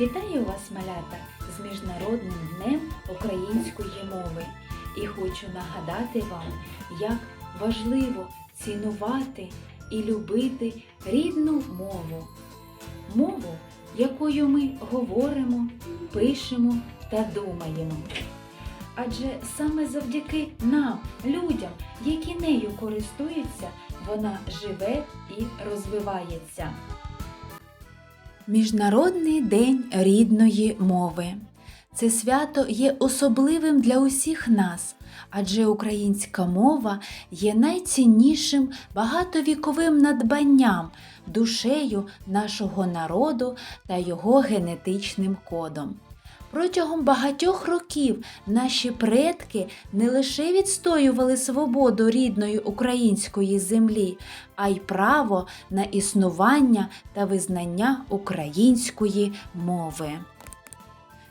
Вітаю вас, малята, з Міжнародним днем української мови і хочу нагадати вам, як важливо цінувати і любити рідну мову. Мову, якою ми говоримо, пишемо та думаємо. Адже саме завдяки нам, людям, які нею користуються, вона живе і розвивається. Міжнародний день рідної мови. Це свято є особливим для усіх нас, адже українська мова є найціннішим багатовіковим надбанням, душею нашого народу та його генетичним кодом. Протягом багатьох років наші предки не лише відстоювали свободу рідної української землі, а й право на існування та визнання української мови.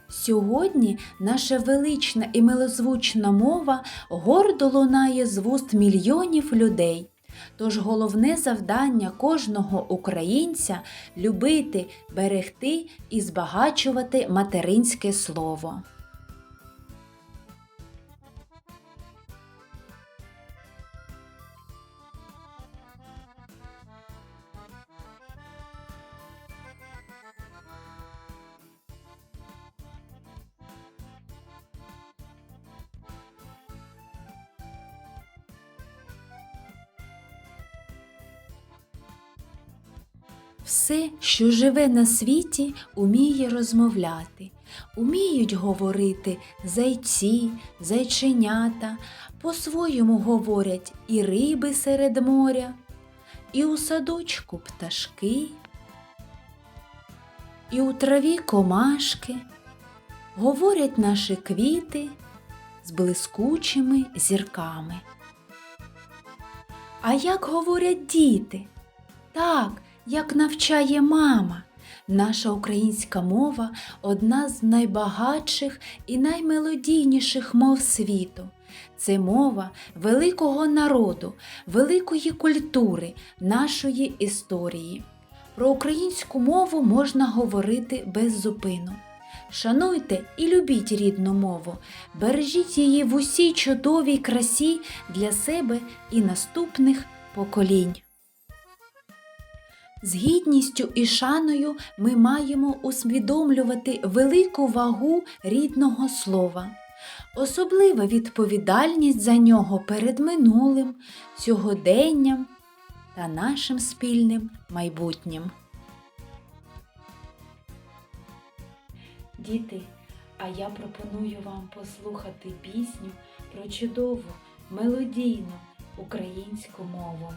Сьогодні наша велична і милозвучна мова гордо лунає з вуст мільйонів людей. Тож головне завдання кожного українця любити, берегти і збагачувати материнське слово. Все, що живе на світі, уміє розмовляти, уміють говорити зайці, зайченята, по-своєму говорять і риби серед моря, і у садочку пташки, і у траві комашки, говорять наші квіти з блискучими зірками. А як говорять діти? Так, як навчає мама. Наша українська мова одна з найбагатших і наймелодійніших мов світу. Це мова великого народу, великої культури, нашої історії. Про українську мову можна говорити без зупину. Шануйте і любіть рідну мову, бережіть її в усій чудовій красі для себе і наступних поколінь. З гідністю і шаною ми маємо усвідомлювати велику вагу рідного слова, особлива відповідальність за нього перед минулим, сьогоденням та нашим спільним майбутнім. Діти, а я пропоную вам послухати пісню про чудову мелодійну українську мову.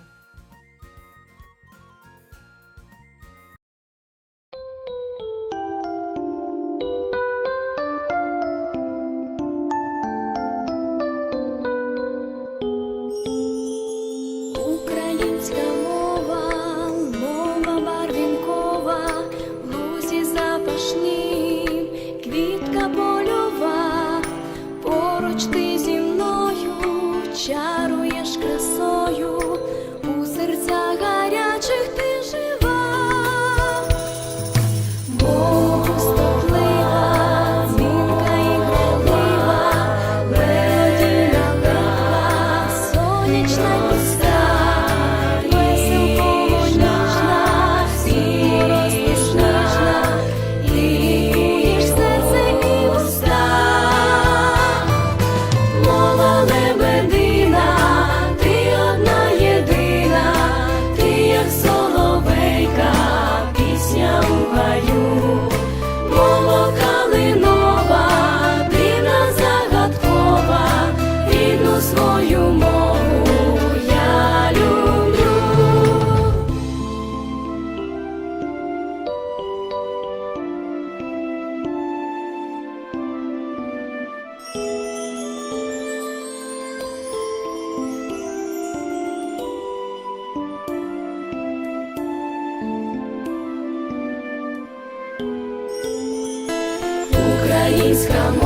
українська мова.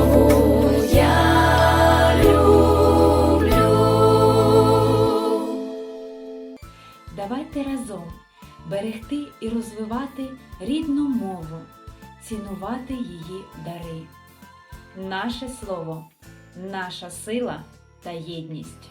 розвивати рідну мову, цінувати її дари. Наше слово, наша сила та єдність.